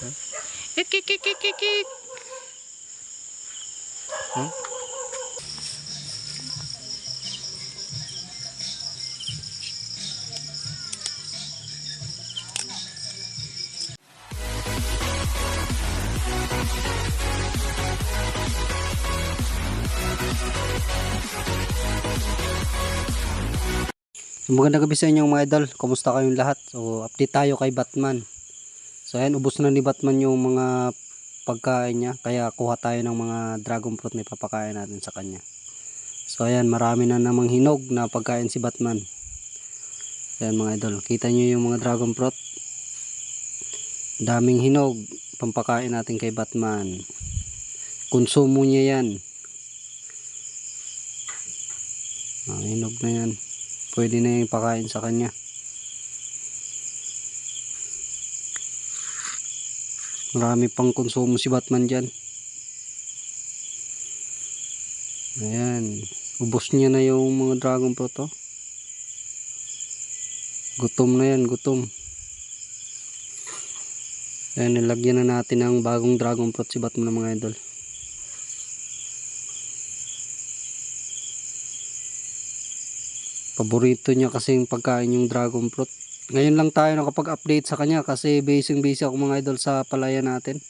Ik, ik, ik, ik, ik, ik. Hmm? Magandang gabi sa inyo mga idol. Kumusta kayong lahat? So, update tayo kay Batman. So, ayan, ubos na ni Batman yung mga pagkain niya. Kaya kuha tayo ng mga dragon fruit na ipapakain natin sa kanya. So, ayan, marami na namang hinog na pagkain si Batman. Ayan mga idol. Kita nyo yung mga dragon fruit. Daming hinog. Pampakain natin kay Batman. Konsumo niya yan. Ah, hinog na yan pwede na yung pakain sa kanya marami pang konsumo si Batman dyan. Ayan. Ubos niya na yung mga dragon fruit oh. gutom na yan gutom. Ayan nilagyan na natin ng bagong dragon fruit si Batman mga idol. Paborito niya kasi yung pagkain yung dragon fruit ngayon lang tayo nakapag-update sa kanya kasi basing busy ako mga idol sa palaya natin.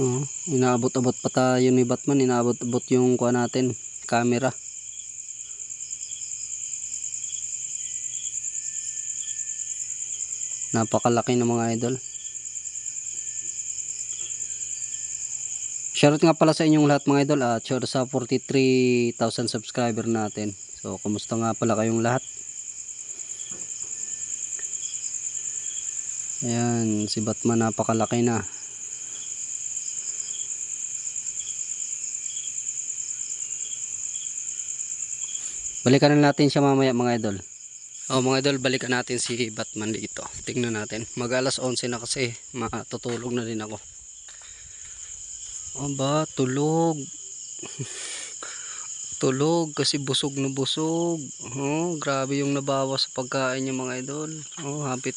Oh, inaabot-abot pa tayo ni Batman inaabot-abot yung kuha natin camera. Napakalaki ng mga idol Shoutout nga pala sa inyong lahat mga idol at shoutout sa 43,000 subscriber natin. So, kumusta nga pala kayong lahat? Ayan, si Batman napakalaki na. Balikan na natin siya mamaya mga idol. Oh, mga idol, balikan natin si Batman dito. Tingnan natin. Mag alas 11 na kasi, matutulog na din ako. Aba, tulog. tulog kasi busog na busog. Oh, grabe yung nabawas sa pagkain niya mga idol. Oh, hapit.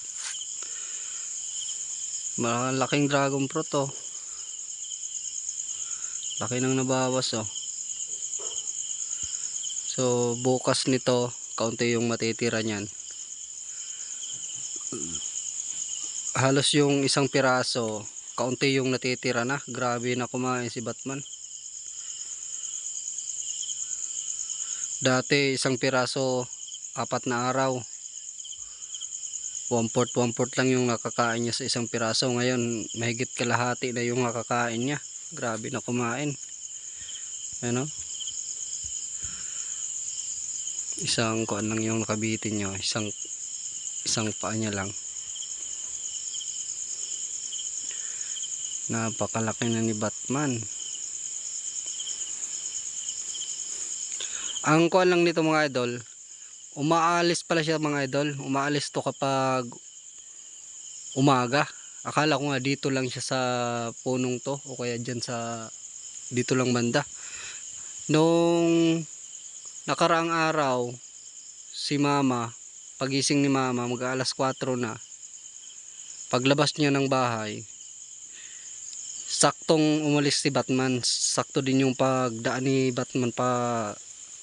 Malaking dragon fruit oh. Laki nang nabawas oh. So, bukas nito, kaunti yung matitira niyan. Halos yung isang piraso, kaunti yung natitira na. Grabe na kumain si Batman. Dati isang piraso, apat na araw. One fourth, one fourth lang yung nakakain niya sa isang piraso. Ngayon, mahigit kalahati na yung nakakain niya. Grabe na kumain. Ano? Isang kuan lang yung nakabitin niyo. Isang, isang paa niya lang. Napakalaki na ni Batman. Ang kuan lang nito mga idol umaalis pala siya mga idol. Umaalis to kapag umaga. Akala ko nga dito lang siya sa punong to o kaya dyan sa dito lang banda. Nung nakaraang araw si mama pagising ni mama mag alas 4 na paglabas niya ng bahay saktong umalis si Batman. Sakto din yung pagdaan ni Batman pa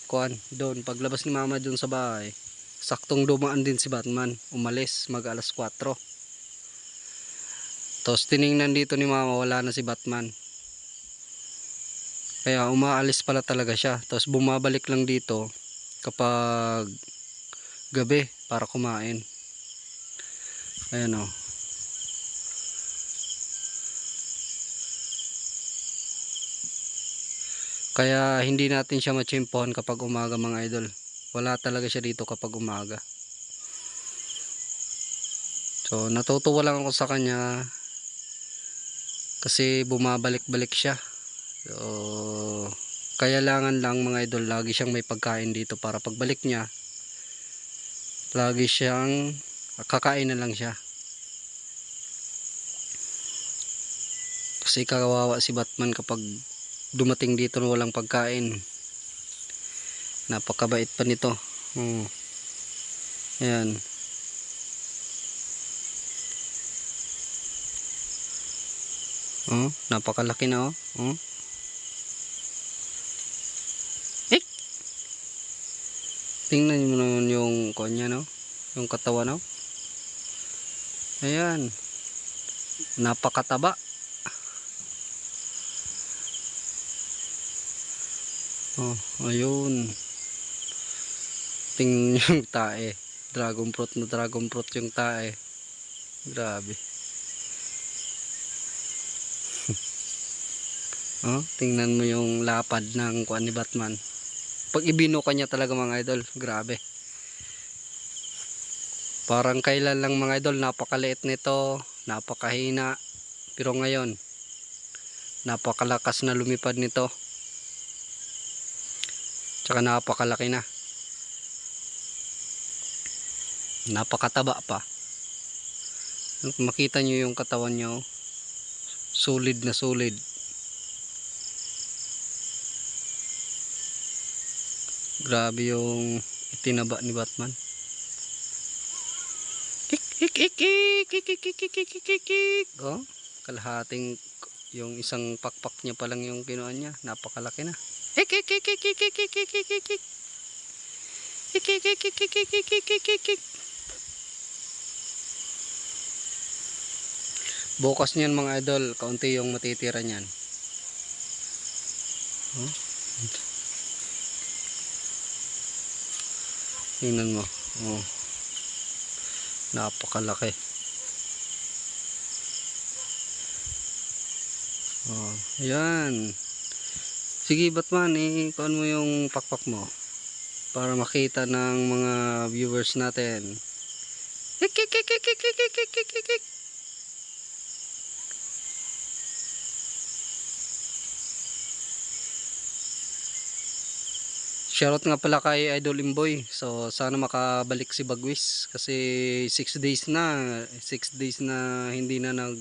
kuan doon paglabas ni mama doon sa bahay. Saktong dumaan din si Batman. Umalis mag alas 4 tapos tiningnan dito ni mama wala na si Batman. Kaya umaalis pala talaga siya. Tapos bumabalik lang dito kapag gabi para kumain. Ayan o Kaya hindi natin siya machimpohan kapag umaga mga idol. Wala talaga siya dito kapag umaga. So natutuwa lang ako sa kanya kasi bumabalik-balik siya. So kaya langan lang mga idol lagi siyang may pagkain dito para pagbalik niya lagi siyang kakain na lang siya. Kasi kawawa si Batman kapag dumating dito na walang pagkain napakabait pa nito Oh. Ayan. Oh, napakalaki na oh. Oh. Ik! Tingnan mo naman yung kanya no. Yung katawan no. Ayan. Napakataba. Oh, ayun. Tingnan yung tae. Dragon fruit na dragon fruit yung tae. Grabe. oh, tingnan mo yung lapad ng kuan ni Batman. Pag ibino ka niya talaga mga idol, grabe. Parang kailan lang mga idol, napakaliit nito, napakahina. Pero ngayon, napakalakas na lumipad nito. Tsaka napakalaki na. Napakataba pa. Makita nyo yung katawan nyo. Solid na solid. Grabe yung itinaba ni Batman. Kik kik kik kik kik kik kik. Oh, kalahating yung isang pakpak niya pa lang yung kinuha niya. Napakalaki na. Bukas niyan mga idol, kaunti yung matitira niyan. Huh? Tingnan mo. Oh. Napakalaki. Oh, ayan. Sige Batman, eh, mo yung pakpak mo. Para makita ng mga viewers natin. Shoutout nga pala kay Idol Imboy. So sana makabalik si Bagwis kasi 6 days na, 6 days na hindi na nag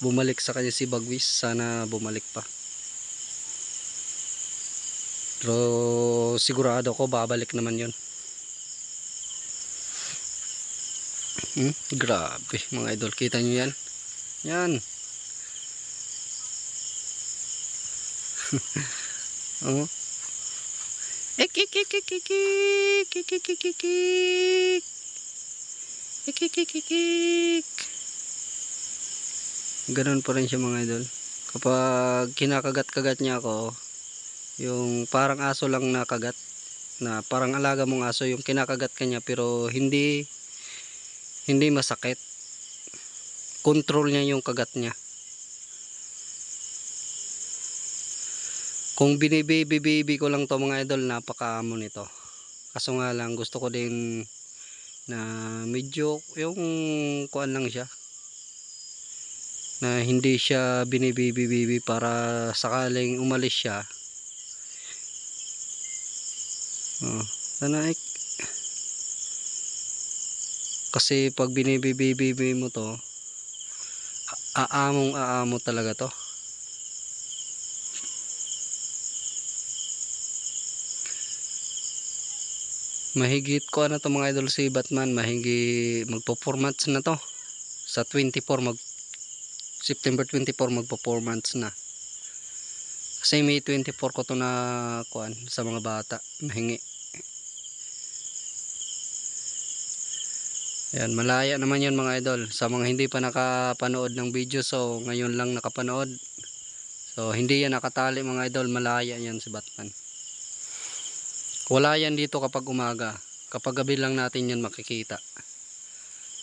bumalik sa kanya si Bagwis. Sana bumalik pa pero sigurado ko babalik naman yun hmm? grabe mga idol kita nyo yan yan oh Ganon pa rin siya mga idol. Kapag kinakagat-kagat niya ako, yung parang aso lang nakagat na parang alaga mong aso yung kinakagat kanya pero hindi hindi masakit. Control niya yung kagat niya. Kung binibaby baby ko lang to mga idol napakaamo nito. Kaso nga lang gusto ko din na medyo yung kuan lang siya na hindi siya binibaby baby para sakaling umalis siya Oh, sana ik. Kasi pag binibibibibi mo to, aamong aamo talaga to. Mahigit ko ano to mga idol si Batman, mahigi magpo-formats na to. Sa 24 mag September 24 magpo-formats na. Kasi May 24 ko to na kuan sa mga bata, nahingi. Ayan, malaya naman yun mga idol. Sa mga hindi pa nakapanood ng video, so ngayon lang nakapanood. So hindi yan nakatali mga idol, malaya yan si Batman. Wala yan dito kapag umaga. Kapag gabi lang natin yan makikita.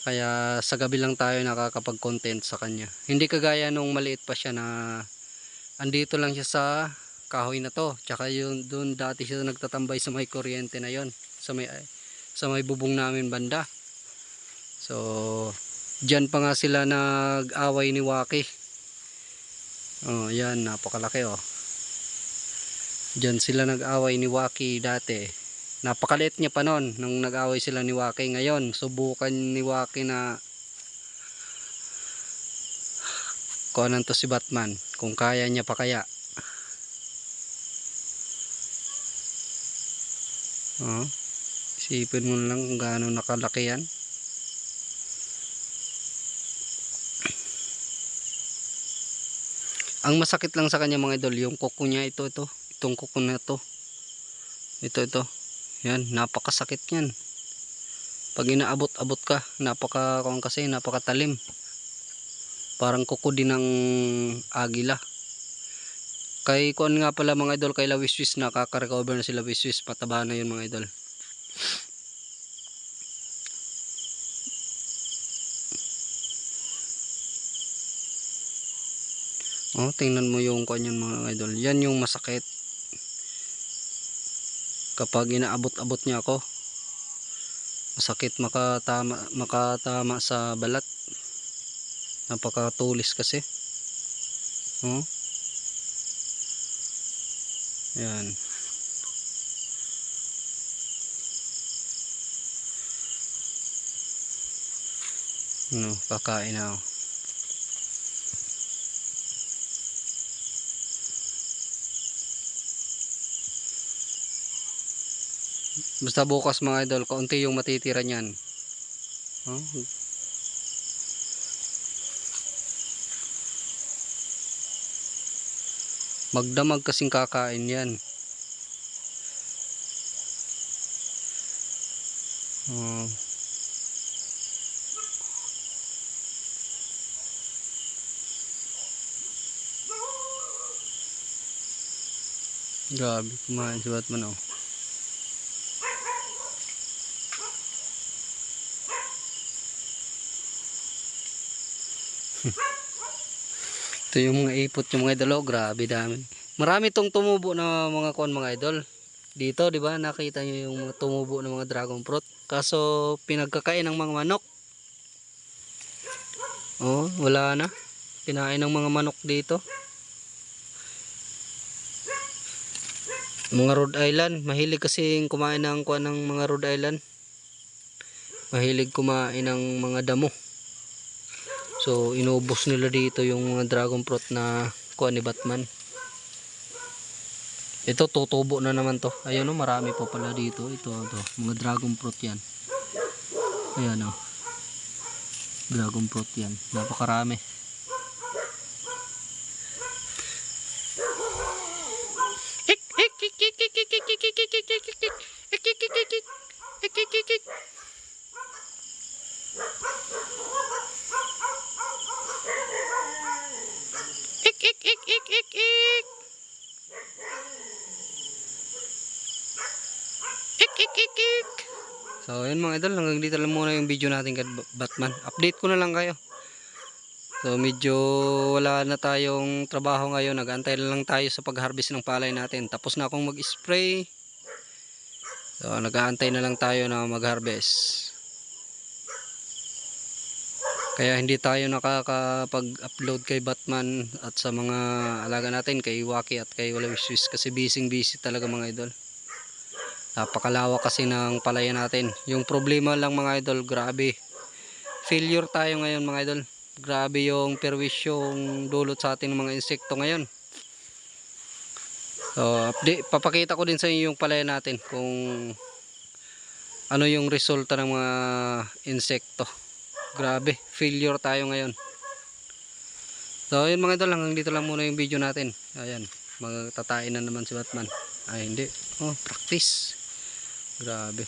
Kaya sa gabi lang tayo nakakapag-content sa kanya. Hindi kagaya nung maliit pa siya na andito lang siya sa kahoy na to. Tsaka yun doon dati siya nagtatambay sa may kuryente na yon sa may sa may bubong namin banda. So diyan pa nga sila nag-away ni Waki. Oh, yan napakalaki oh. Diyan sila nag-away ni Waki dati. Napakaliit niya pa noon nung nag-away sila ni Waki ngayon. Subukan ni Waki na kuhanan to si Batman kung kaya niya pa kaya oh, Isipin mo lang kung gaano nakalaki yan. Ang masakit lang sa kanya mga idol, yung kuko niya ito, ito. Itong kuko na ito. Ito, ito. Yan, napakasakit yan. Pag inaabot-abot ka, napaka, kung kasi, napakatalim. Parang kuko din ng agila. Kay kuan nga pala mga idol, kay Lawiswis nakaka-recover na sila Wiswis, pataba na yun mga idol. Oh, tingnan mo yung kanyan mga idol. Yan yung masakit. Kapag inaabot-abot niya ako, masakit makatama makatama sa balat. Napakatulis kasi. Oh. Yan. No, kakain na ako. Basta bukas mga idol, kaunti yung matitira niyan. Oh. Magdamag kasing kakain yan. Oh. Grabe, kumain si Batman oh. Ito yung mga ipot yung mga idol, oh, grabe dami. Marami tong tumubo na mga kuan mga idol. Dito, di ba? Nakita niyo yung mga tumubo ng mga dragon fruit. Kaso pinagkakain ng mga manok. Oh, wala na. Kinain ng mga manok dito. Mga Rhode Island, mahilig kasi kumain ng kuan ng mga Rhode Island. Mahilig kumain ng mga damo. So inubos nila dito yung dragon fruit na kuha ni Batman. Ito tutubo na naman to. Ayun oh, marami pa pala dito. Ito to, mga dragon fruit 'yan. Ayan oh. Dragon fruit 'yan. Napakarami. ik, ik, ik, ik. Ik, ik, ik, ik. So, yun mga idol. Hanggang dito lang muna yung video natin kay Batman. Update ko na lang kayo. So, medyo wala na tayong trabaho ngayon. Nag-antay na lang tayo sa pag-harvest ng palay natin. Tapos na akong mag-spray. So, nag-aantay na lang tayo na mag-harvest. Kaya hindi tayo nakakapag-upload kay Batman at sa mga alaga natin kay Waki at kay Walawiswis kasi busy busy talaga mga idol. Napakalawak kasi ng palaya natin. Yung problema lang mga idol, grabe. Failure tayo ngayon mga idol. Grabe yung perwisyong dulot sa atin ng mga insekto ngayon. So, update, papakita ko din sa inyo yung palaya natin kung ano yung resulta ng mga insekto. Grabe, failure tayo ngayon. So, yun mga idol, hanggang dito lang muna yung video natin. Ayan, magtatain na naman si Batman. Ay, hindi. Oh, practice. Grabe.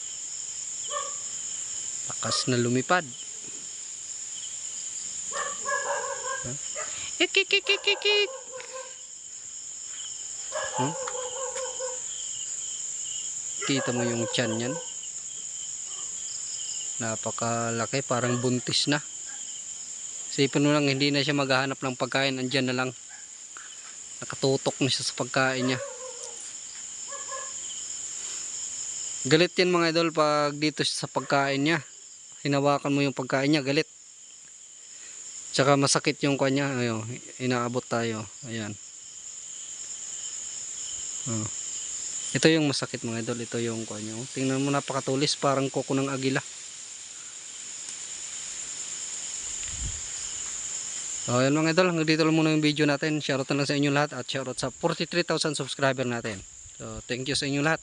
Lakas na lumipad. Huh? Ik, ik, ik, ik, ik, ik. Hmm? Kita mo yung tiyan yan napakalaki parang buntis na. Sipin mo lang hindi na siya maghahanap ng pagkain andyan na lang. Nakatutok na siya sa pagkain niya. Galit yan mga idol pag dito sa pagkain niya. Hinawakan mo yung pagkain niya galit. Tsaka masakit yung kanya ayun, inaabot tayo ayan. Oh. ito yung masakit mga idol ito yung kanya. Tingnan mo napakatulis parang kuko ng agila So, yan mga idol, hanggang dito lang muna yung video natin. Shoutout na lang sa inyo lahat at shoutout sa 43,000 subscriber natin. So, thank you sa inyo lahat.